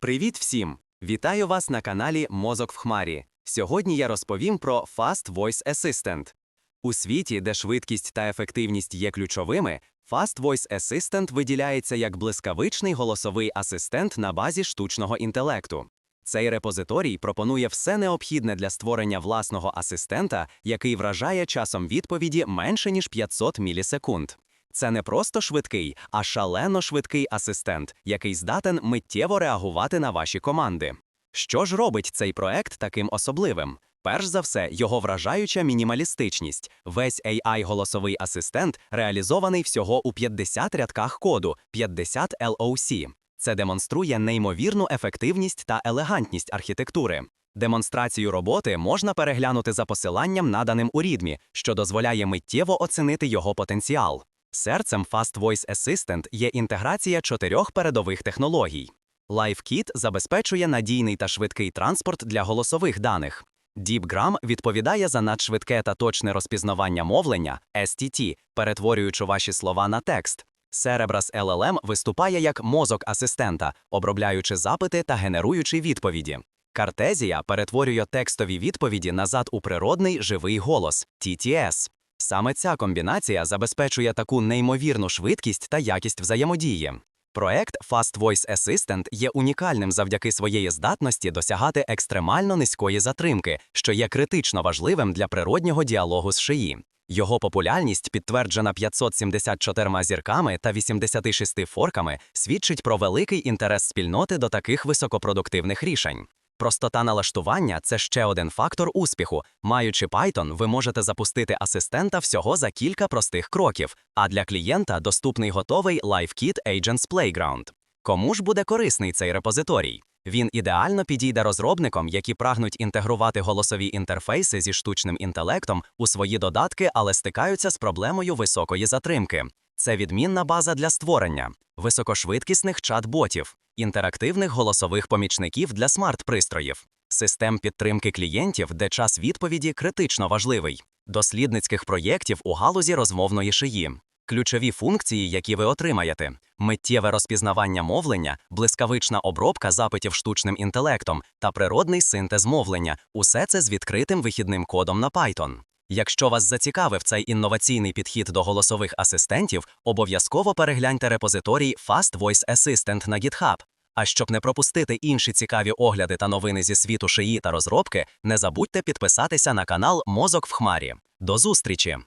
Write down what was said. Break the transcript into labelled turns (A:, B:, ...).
A: Привіт всім! Вітаю вас на каналі Мозок в Хмарі. Сьогодні я розповім про Fast Voice Assistant. У світі, де швидкість та ефективність є ключовими, Fast Voice Assistant виділяється як блискавичний голосовий асистент на базі штучного інтелекту. Цей репозиторій пропонує все необхідне для створення власного асистента, який вражає часом відповіді менше ніж 500 мілісекунд. Це не просто швидкий, а шалено швидкий асистент, який здатен миттєво реагувати на ваші команди. Що ж робить цей проект таким особливим? Перш за все, його вражаюча мінімалістичність. Весь AI-голосовий асистент реалізований всього у 50 рядках коду, 50 LOC. Це демонструє неймовірну ефективність та елегантність архітектури. Демонстрацію роботи можна переглянути за посиланням, наданим у рідмі, що дозволяє миттєво оцінити його потенціал. Серцем Fast Voice Assistant є інтеграція чотирьох передових технологій. LiveKit забезпечує надійний та швидкий транспорт для голосових даних. DeepGram відповідає за надшвидке та точне розпізнавання мовлення STT, перетворюючи ваші слова на текст. Cerebras LLM виступає як мозок асистента, обробляючи запити та генеруючи відповіді. Картезія перетворює текстові відповіді назад у природний живий голос TTS. Саме ця комбінація забезпечує таку неймовірну швидкість та якість взаємодії. Проект Fast Voice Assistant є унікальним завдяки своєї здатності досягати екстремально низької затримки, що є критично важливим для природнього діалогу з шиї. Його популярність, підтверджена 574 зірками та 86 форками, свідчить про великий інтерес спільноти до таких високопродуктивних рішень. Простота налаштування це ще один фактор успіху. Маючи Python, ви можете запустити асистента всього за кілька простих кроків, а для клієнта доступний готовий LiveKit Agents Playground. Кому ж буде корисний цей репозиторій? Він ідеально підійде розробникам, які прагнуть інтегрувати голосові інтерфейси зі штучним інтелектом у свої додатки, але стикаються з проблемою високої затримки. Це відмінна база для створення високошвидкісних чат-ботів, інтерактивних голосових помічників для смарт-пристроїв, систем підтримки клієнтів, де час відповіді критично важливий, дослідницьких проєктів у галузі розмовної шиї. Ключові функції, які ви отримаєте: миттєве розпізнавання мовлення, блискавична обробка запитів штучним інтелектом та природний синтез мовлення усе це з відкритим вихідним кодом на Python. Якщо вас зацікавив цей інноваційний підхід до голосових асистентів, обов'язково перегляньте репозиторій Fast Voice Assistant на GitHub. А щоб не пропустити інші цікаві огляди та новини зі світу шиї та розробки, не забудьте підписатися на канал Мозок в Хмарі. До зустрічі!